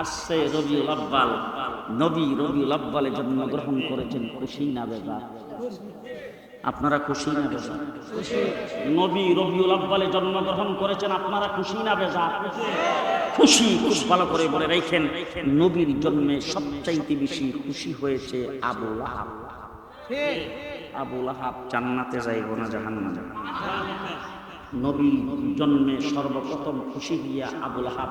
আসছে রবিউল আব্বাল। নবী রবিউল আব্বালে জন্মগ্রহণ করেছেন খুশি না বেজা আপনারা খুশি না বেজা নবী রবিউল আব্বালে জন্মগ্রহণ করেছেন আপনারা খুশি না বেজা খুশি খুব ভালো করে বলে রেখেন নবীর জন্মে সবচাইতে বেশি খুশি হয়েছে আবুল আহাব আবুল আহাব জান্নাতে যাইব না জাহান্নামে। নবী জন্মে সর্বপ্রথম খুশি হইয়া আবুল হাব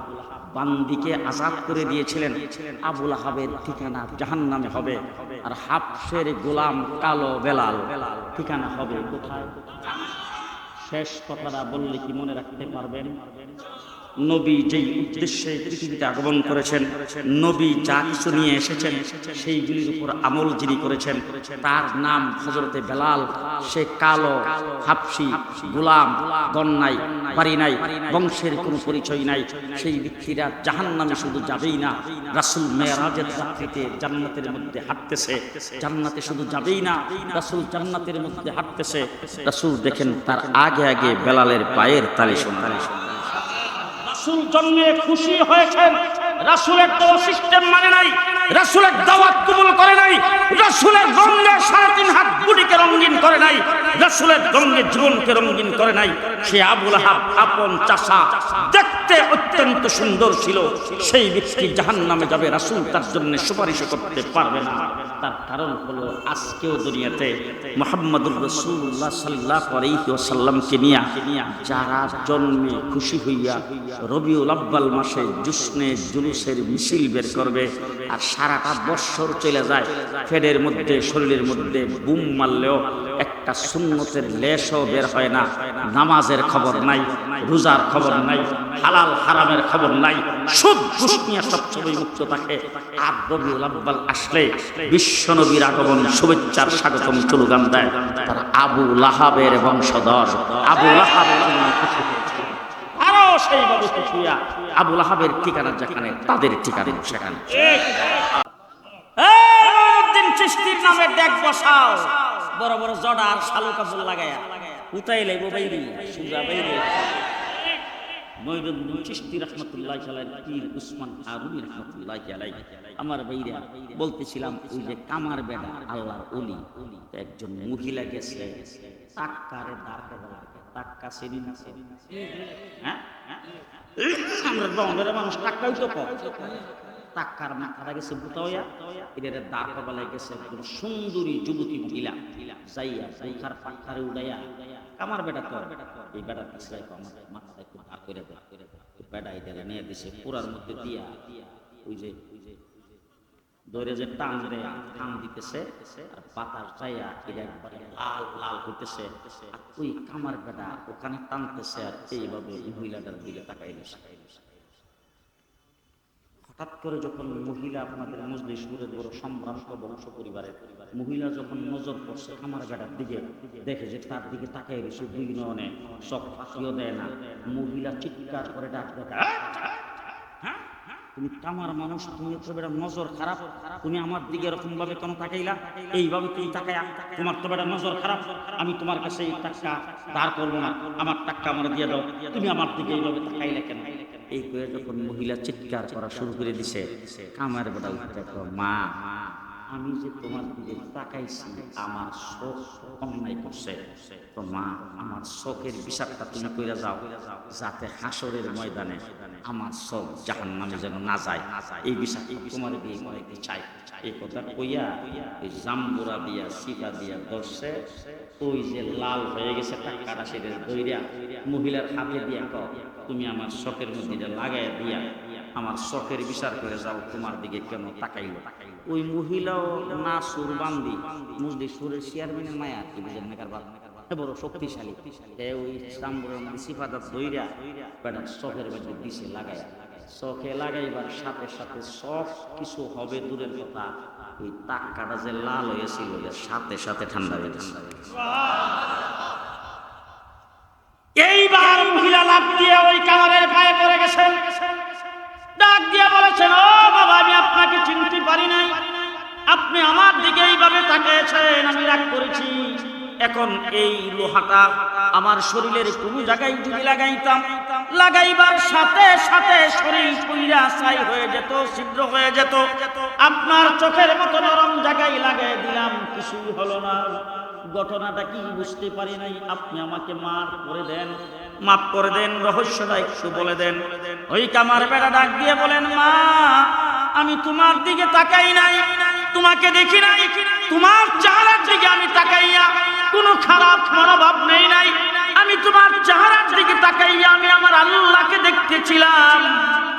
বান্দিকে আজাদ করে দিয়েছিলেন। আবুল হাবের ঠিকানা জাহান নামে হবে। আর হাফসের গোলাম কালো বেলাল ঠিকানা হবে কোথায়? শেষ কথাটা বললে কি মনে রাখতে পারবেন? নবী যেই উদ্দেশ্যে পৃথিবীতে আগমন করেছেন, নবী যা কিছু নিয়ে এসেছেন সেইগুলির উপর আমল যিনি করেছেন, তার নাম হজরতে বেলাল। সে কালো, হাফসি, গোলাম গন্নাই বাড়ি নাই, বংশের কোনো পরিচয় নাই। সেই ব্যক্তিরা জাহান নামে শুধু যাবেই না, রাসুল মেয়েরাজের রাত্রিতে জান্নাতের মধ্যে হাঁটতেছে। জান্নাতে শুধু যাবেই না, রাসুল জান্নাতের মধ্যে হাঁটতেছে। রাসুল দেখেন তার আগে আগে বেলালের পায়ের তালি শোনা রাসুল জন্মে খুশি হয়েছেন। রাসুলের তো সিস্টেম মানে নাই। রাসুলের দাওয়াত কবুল করে নাই। রাসুলের গঙ্গে সাড়ে তিন হাত বুড়িকে রঙিন করে নাই। রাসুলের গঙ্গে জীবনকে রঙিন করে নাই। সে আবুল হাব আপন চাষা দেখতে অত্যন্ত সুন্দর ছিল। সেই ব্যক্তি জাহান নামে যাবে, রাসুল তার জন্য সুপারিশ করতে পারবে না। তার কারণ হলো আজকেও দুনিয়াতে মোহাম্মদুর রসুল্লাহ সাল্লাহ সাল্লামকে নিয়ে যারা জন্মে খুশি হইয়া রবিউল আব্বাল মাসে জুসনে জুলুসের মিছিল বের করবে আর সারাটা বৎসর চলে যায়, ফেডের মধ্যে, শরীরের মধ্যে বুম মারলেও একটা সুন্নতের লেশও বের হয় না। নামাজের খবর নাই, রোজার খবর নাই, হালাল হারামের খবর নাই সুদ ঘুষ নিয়ে সবসময় মুক্ত থাকে। আর রবিউল আব্বাল আসলে বিশ্বনবীর আগমন, শুভেচ্ছার স্বাগতম স্লোগান দেয়। তারা আবু লাহাবের বংশধর, আবু লাহাব। আরও সেইভাবে খুশিয়া আবু লাহাবের ঠিকানা যেখানে, তাদের ঠিকানা সেখানে। চিস্তির নামে দেখ বসাও। বড় বড় জডা আর শালু কাপড় বাইরি, সুজা বাইরি। আমার বলতেছিলাম, ওই যে কামার বেডা আল্লাহর একজন মহিলা গেছে দাঁড় করা টাক্কা সেদিন হ্যাঁ? আমরা বঙ্গের মানুষ টাক্কাই তো কম টাক্কার মাথাটা গেছে বুতা হইয়া এদের দাঁড় কবালাই গেছে একদম সুন্দরী যুবতী মহিলা। যাইয়া বুখার পাখারে উড়াইয়া আমার বেটা তো এই বেটা কাছে আমার মাথাটা একটু দাঁড় করে দেয় বেটা এটা নিয়ে দিছে, পুরার মধ্যে দিয়া, ওই যে যে টান দিতেছে, আর যাইয়া এটা একবারে লাল লাল হইতেছে। ওই কামার বেটা ওখানে টানতেছে আর এইভাবে মহিলাটার দিকে হঠাৎ করে যখন মহিলা আপনাদের মজলিশপুরের বড় সম্ভ্রান্ত বংশ পরিবারের মহিলা যখন নজর পড়ছে কামার বেটার দিকে, দেখে যে তার দিকে তাকাই রয়েছে দুই ফাঁকিও দেয় না। মহিলা চিৎকার করে ডাক দেখা তুমি কামার মানুষ, তুমি তো বেটা নজর খারাপ। তুমি আমার দিকে এরকম ভাবে কেন তাকাইলা? এইভাবে তুমি তাকাইয়া তোমার তো বেটা নজর খারাপ। আমি তোমার কাছে এই টাকা ধার করব না। আমার টাকা আমার দিয়ে দাও। তুমি আমার দিকে এইভাবে তাকাইলা কেন? এই করে যখন মহিলা চিৎকার করা শুরু করে দিছে, কামার বেটা মা আমি যে তোমার দিকে তাকাইছি, আমার শোক অন্যায় করছে। তো মা, আমার শোকের বিষাদটা তুমি কইরা যাও যাতে হাসরের ময়দানে আমার শোক জাহান নামে যেন না যায়। এই বিষয় তোমার দিয়ে করাইতে চাই? এই কথা কইয়া ওই জাম্বুরা দিয়া সিটা দিয়া ধরছে। ওই যে লাল হয়ে গেছে টাকাটা সেটা দইরা, মহিলার হাতে দিয়া কও, তুমি আমার শখের মধ্যে লাগাইয়া দিয়া, আমার শখের বিচার করে যাও, তোমার দিকে কেন তাকাইলো তাকাইলো? ওই মহিলাও না সুর বান্দি মুসলি সুরের চেয়ারম্যানের মায়া, কি বুঝেন নাকার বাদ বড় শক্তিশালী। ওই চাম্বুরের মধ্যে লাগাইয়া শখে লাগাইবার সাথে সাথে শখ কিছু হবে দূরের কথা। ওই টাক্কাটা যে লাল হয়েছিল সাথে সাথে ঠান্ডা হয়ে গেছে। এইবার মহিলা লাভ দিয়ে ওই কামারের পায়ে পড়ে গেছেন। ডাক দিয়ে বলেছেন, ও বাবা, আমি আপনাকে চিনতে পারি নাই। আপনি আমার দিকে এইভাবে তাকিয়েছেন, আমি রাগ করেছি। এখন এই লোহাটা আমার শরীরের কোন জায়গায় যদি লাগাইতাম, লাগাইবার সাথে সাথে শরীর পুইরা ছাই হয়ে যেত, ছিদ্র হয়ে যেত। আপনার চোখের মতো নরম জায়গায় লাগাই দিলাম কিছুই হলো না। ঘটনাটা কি বুঝতে পারি নাই। আপনি আমাকে মার করে দেন। মাফ করে দেন, রহস্যটা একটু বলে দেন। ওই কামার বেড়া ডাক দিয়ে বলেন, মা আমি তোমার দিকে তাকাই নাই, তোমাকে দেখি নাই, তোমার চেহারার দিকে আমি তাকাইয়া কোনো খারাপ মনোভাব নেই নাই। আমি তোমার চেহারার দিকে তাকাইয়া আমি আমার আল্লাহকে দেখতেছিলাম।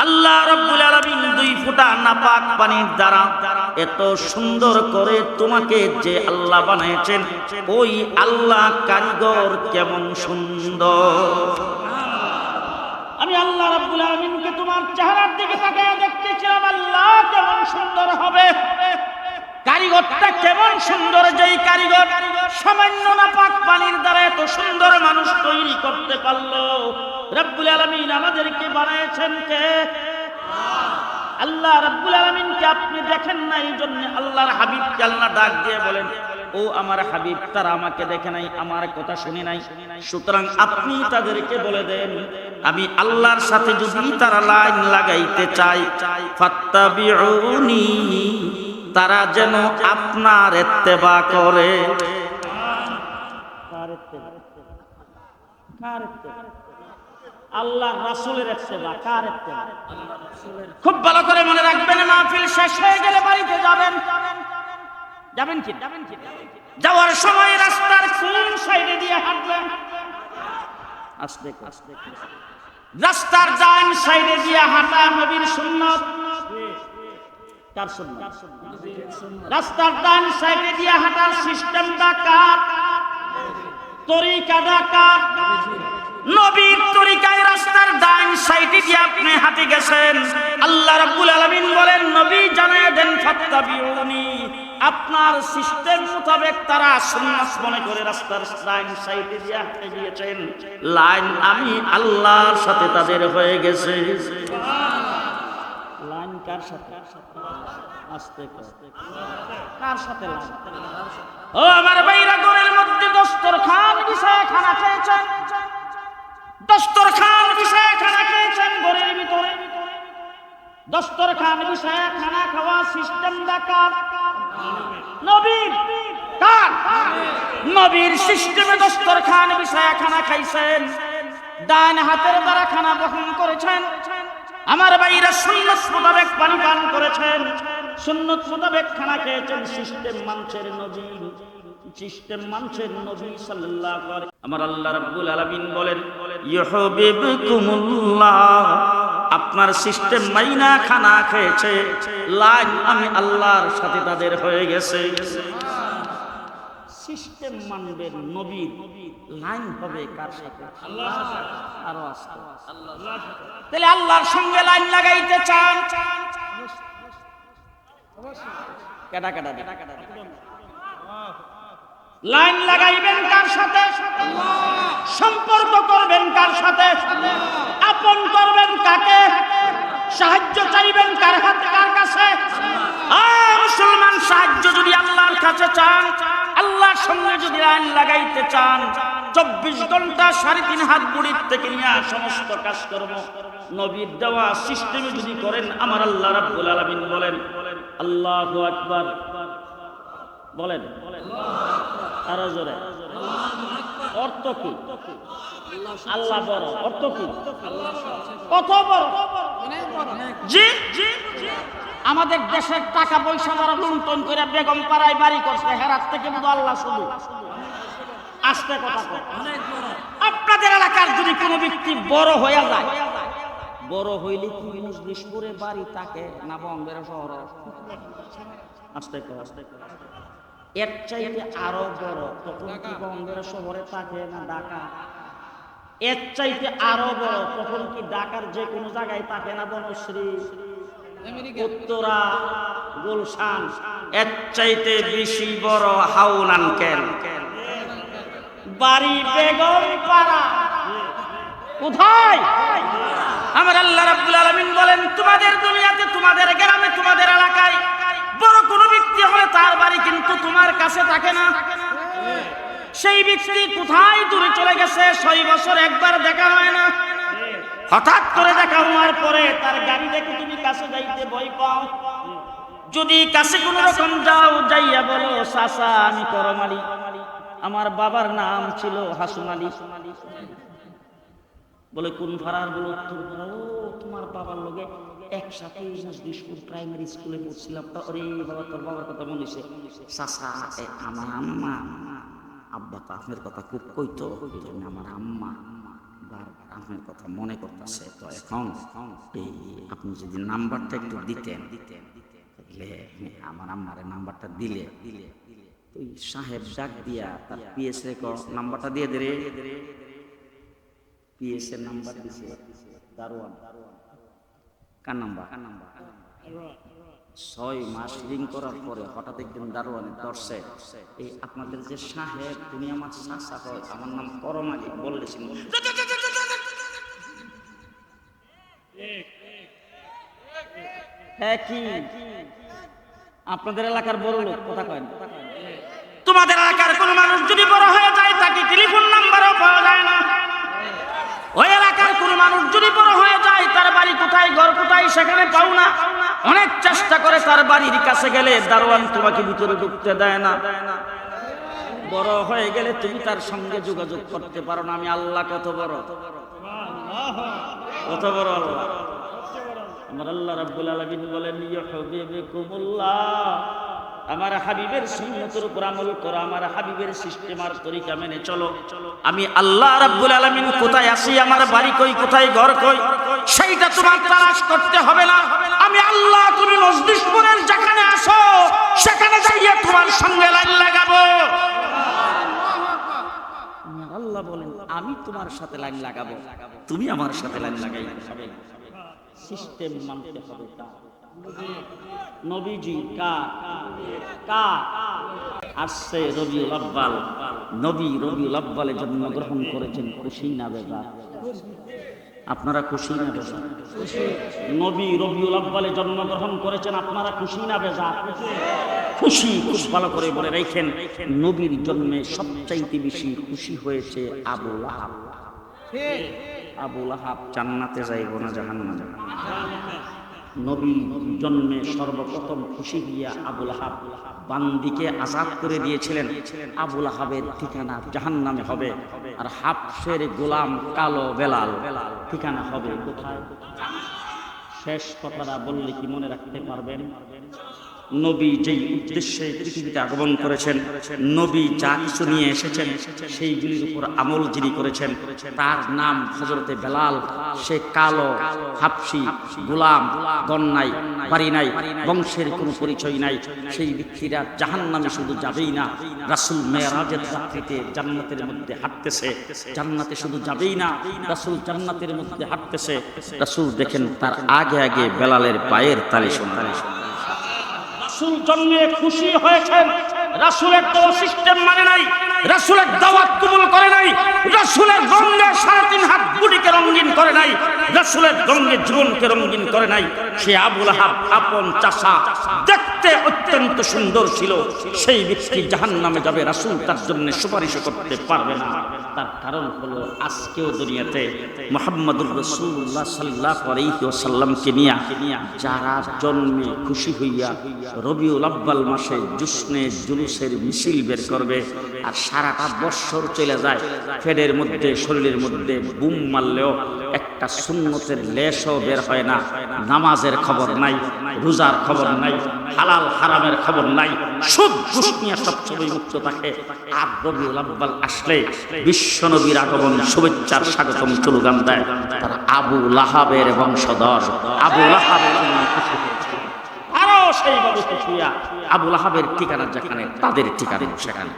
আল্লাহ রব্বুল আলামিন দুই ফোঁটা নাপাক পানির দ্বারা এত সুন্দর করে তোমাকে যে আল্লাহ বানিয়েছেন, ওই আল্লাহ কারিগর কেমন সুন্দর। আমি আল্লাহ রাব্বুল আলামিনকে তোমার চেহারার দিকে তাকিয়ে দেখতেছিলাম, আল্লাহ কেমন সুন্দর হবে। কারিগরটা কেমন সুন্দর, যেই কারিগর সামান্য না পাক পানির দ্বারা এত সুন্দর মানুষ তৈরি করতে পারল। রব্বুল আলামিন আমাদেরকে বানিয়েছেন কে? আল্লাহ রাব্বুল আলামিনকে আপনি দেখেন না এই জন্য আল্লাহর হাবিবকে আল্লাহ ডাক দিয়ে বলেন, ও আমার হাবিব, তারা আমাকে দেখে নাই, আমার কথা শুনে নাই। সুতরাং আপনি তাদেরকে বলে দেন আমি আল্লাহর সাথে যদি তারা লাইন লাগাইতে চাই তারা যেন আপনার এত্তেবা করে। আল্লাহ রাসূলের খুব ভালো করে মনে রাখবেন, মাহফিল শেষ হয়ে গেলে বাড়িতে যাবেন। যাবেন কি? যাবেন কি? যাওয়ার সময় রাস্তার কোন সাইডে দিয়ে হাঁটবেন? আস্তে আস্তে রাস্তার ডান সাইডে দিয়ে হাঁটা নবীর সুন্নত। কার সুন্নত? রাস্তার ডান সাইডে দিয়ে হাঁটার সিস্টেমটা কার? তরিকাটা কার? নবীর তরিকায় রাস্তার ডান সাইডে দিয়ে আপনি হাঁটে গেছেন। আল্লাহ রাব্বুল আলামিন বলেন, নবী জানায় দেন, ফাত্তাবিউনি। আপনার সিস্টেম মোতাবেক তারা সুন্নাত মনে করে রাস্তার লাইন সাইডে দিয়ে হাঁটে গিয়েছেন। লাইন আমি আল্লাহর সাথে তাদের হয়ে গেছে। লাইন কার সাথে? আস্তে কার। সাথে ও আমার ভাইরা ঘরের মধ্যে দস্তরখান বিষয়ে খানা খেয়েছেন। দস্তরখান বিষয়ে খানা খেয়েছেন ঘরের ভিতরে। দস্তরখান বিষয়ে খানা খাওয়া সিস্টেম দেখার নবীর কার? নবীর সিস্টেমে দস্তরখান বিষয়ে খানা খাইছেন, ডান হাতের দ্বারা খানা বহন করেছেন, আমার ভাইরা সুন্নত মোতাবেক পানি পান করেছেন, সুন্নত মোতাবেক খানা খেয়েছেন সিস্টেম মানছেন নবী, সিস্টেম মানছেন নবী সাল্লাল্লাহু আলাইহি আমার আল্লাহ রাব্বুল আলামিন বলেন, ইউহিব্বুকুমুল্লাহ। আপনার সিস্টেম মাইনা খানা খেয়েছে। লাইন আমি আল্লাহর সাথে তাদের হয়ে গেছে। সিস্টেম মানবেন নবীর লাইন হবে কার সাথে? আরও আসতে তাহলে আল্লাহর সঙ্গে লাইন লাগাইতে চান? কেডা কেডা লাইন লাগাইবেন কার সাথে? সম্পর্ক করবেন কার সাথে? আপন করবেন কাকে? সাহায্য চাইবেন কার হাতে কার কাছে? আ, মুসলমান সাহায্য যদি আল্লাহর কাছে চান আল্লাহর সঙ্গে যদি লাইন লাগাইতে চান চব্বিশ ঘণ্টা সাড়ে তিন হাত বুড়ির থেকে নিয়ে সমস্ত কাজ করব। নবীর দেওয়া সিস্টেমে যদি করেন আমার আল্লাহ রাব্বুল আলামিন বলেন আল্লাহু আকবার। বলেন। আরও জোরে। অর্থ কি? আল্লাহ বড়। অর্থ কি? কত বড়? জি আমাদের দেশের টাকা পয়সা যারা লুণ্ঠন করে বেগম পাড়ায় বাড়ি করছে হেরাত থেকে বুধ আল্লাহ শুধু। আস্তে কথা আপনাদের এলাকার যদি কোনো ব্যক্তি বড় হয়ে যায় বড় হইলে কি মজলিশপুরে বাড়ি তাকে না বম্বের শহর? আস্তে আস্তে। এর চাইতে আরও বড় তখন কি বম্বের শহরে থাকে না ঢাকা? এর চাইতে আরও বড় তখন কি ঢাকার যে কোনো জায়গায় থাকে না বনশ্রী? উত্তরা গুলশান এর চাইতে বেশি বড় হাউনান কেন? বাড়ি বেগম পাড়া। কোথায়? আমার আল্লাহ রাব্বুল আলামিন বলেন তোমাদের দুনিয়াতে তোমাদের গ্রামে তোমাদের এলাকায় বড় কোনো ব্যক্তি হলে তার বাড়ি কিন্তু তোমার কাছে থাকে না। সেই ব্যক্তি কোথায় দূরে চলে গেছে? ছয় বছর একবার দেখা হয় না। হঠাৎ করে দেখা হওয়ার পরে তার গাড়ি দেখে তুমি কাছে যাইতে ভয় পাও। যদি কাছে কোনো রকম যাও, যাইয়া বলো সাসা আমি করম আলী আমার বাবার নাম ছিল হাসুন আলী। বলে, কোন ফারার বলো তোমার বাবার লগে একসাথে দিসপুর প্রাইমারি স্কুলে পড়ছিলাম। আরে বাবা, তোর বাবার কথা সাসা আমার আম্মা। আব্বা তো আপনার কথা খুব কইতো তুমি আমার আম্মা বারবার আপনার কথা মনে করতেছে। তো এখন এই আপনি যদি নাম্বারটা একটু দিতেন দিতেন তাহলে আমার আম্মারে নাম্বারটা দিলে। দিলে ওই সাহেব ডাক দিয়া তার পিএস রে নাম্বারটা দিয়ে দে রে। পিএস এর নাম্বার দিছে, দারোয়ান। কার নাম্বার? কার নাম্বার ছয় মাস রিং করার পরে হঠাৎ একদিন দারোয়ানে ধরছে, এই আপনাদের যে সাহেব তুমি আমার চাষা হয়, আমার নাম করম আলী বললেছেন হ্যাঁ আপনাদের এলাকার বড় লোক, কথা কয় তোমাদের এলাকার কোন মানুষ যদি বড় হয়ে যায়, তাকে টেলিফোন নাম্বারও পাওয়া যায় না। ওই এলাকার কোন মানুষ যদি বড় হয়ে যায়, তার বাড়ি কোথায়, ঘর কোথায়, সেখানে পাও না। অনেক চেষ্টা করে তার বাড়ির কাছে গেলে, দারোয়ান তোমাকে ভিতরে ঢুকতে দেয় না। বড় হয়ে গেলে তুমি তার সঙ্গে যোগাযোগ করতে পারো না। আমি আল্লাহ, কত বড়। কত বড় আল্লাহ। আমার আল্লাহ রাব্বুল আলামিন বলেন, ইউহিব্বুকুমুল্লাহ। আমার হাবিবের সুন্নতের উপর আমল করো, আমার হাবিবের সিস্টেম আর তরিকা মেনে চলো। আমি আল্লাহ রাব্বুল আলামিন কোথায় আছি, আমার বাড়ি কই, কোথায় ঘর কই, সেইটা তোমার তালাশ করতে হবে না। আমি আল্লাহ, তুমি মজলিসপুরের যেখানে আসো সেখানে যাইয়ে তোমার সঙ্গে লাইন লাগাবো। আল্লাহ বলেন, আমি তোমার সাথে লাইন লাগাবো। তুমি আমার সাথে লাইন লাগাই সিস্টেম মানতে হবে তা নবীজি কা কা আসছে রবিউল আব্বাল। নবী রবিউল আব্বালে জন্মগ্রহণ করেছেন খুশি না বেজা আপনারা খুশি না বেজা নবী রবিউল আব্বালে জন্মগ্রহণ করেছেন আপনারা খুশি না বেজা খুশি খুব ভালো করে বলে রেখেন নবীর জন্মে সবচাইতে বেশি খুশি হয়েছে আবু লাহাব। আবু লাহাব জান্নাতে যাইব না জাহান্নামে? নবী জন্মে সর্বপ্রথম খুশি গিয়া আবুল হাব বান্দিকে আজাদ করে দিয়েছিলেন। আবুল হাবের ঠিকানা জাহান নামে হবে। আর হাফসের গোলাম কালো বেলাল, ঠিকানা হবে কোথায়? শেষ কথাটা বললে কি মনে রাখতে পারবেন? নবী যেই উদ্দেশ্যে পৃথিবীতে আগমন করেছেন, নবী যা কিছু নিয়ে এসেছেন, সেইগুলির উপর আমল যিনি করেছেন, তার নাম হজরতে বেলাল। সে কালো, হাফসি, গোলাম গণ নাই বাড়ি নাই বংশের কোনো পরিচয় নাই। সেই ব্যক্তিরা জাহান নামে শুধু যাবেই না, রাসুল মেয়েরাজের রাত্রিতে জান্নাতের মধ্যে হাঁটতেছে। জান্নাতে শুধু যাবেই না, রাসুল জান্নাতের মধ্যে হাঁটতেছে। রাসুল দেখেন তার আগে আগে বেলালের পায়ের তালি শোনা রাসুল জন্মে খুশি হয়েছেন। রাসুলের তো সিস্টেম মানে নাই। রাসুলের দাওয়াত কবুল করে নাই। রাসুলের রঙে সাড়ে তিন হাত গুটিকে রঙিন করে নাই। রাসুলের রঙে জীবনকে রঙিন করে নাই। সে আবুল হাব আপন চাষা দেখতে অত্যন্ত সুন্দর ছিল, সেই ব্যক্তি জাহান নামে যাবে, রাসুল তার জন্য সুপারিশ করতে পারবে না। তার কারণ হলো আজকেও দুনিয়াতে মোহাম্মদুর রসুল্লাহ সাল্লাহ সাল্লামকে নিয়ে যারা জন্মে খুশি হইয়া রবিউল আব্বাল মাসে জুসনে জুলুসের মিছিল বের করবে আর সারাটা বৎসর চলে যায় ফেডের মধ্যে, শরীরের মধ্যে বুম মারলেও একটা সুন্নতের লেশও বের হয় না। নামাজের খবর নাই, রোজার খবর নাই, হালাল হারামের খবর নাই। সব ঘুষনিয়া সবসময় মুক্ত থাকে। আর রবিউল আব্বাল আসলে বিশ্বনবীর আগমন, শুভেচ্ছার স্বাগতম চলুগান দেয়। তারা আবু লাহাবের বংশধর। আবু লাহাবের আরও আহাবের ঠিকানা যেখানে, তাদের ঠিকানা সেখানে।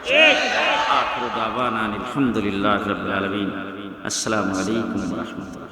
আসসালামু আলাইকুম রাহমাতুল্লাহ।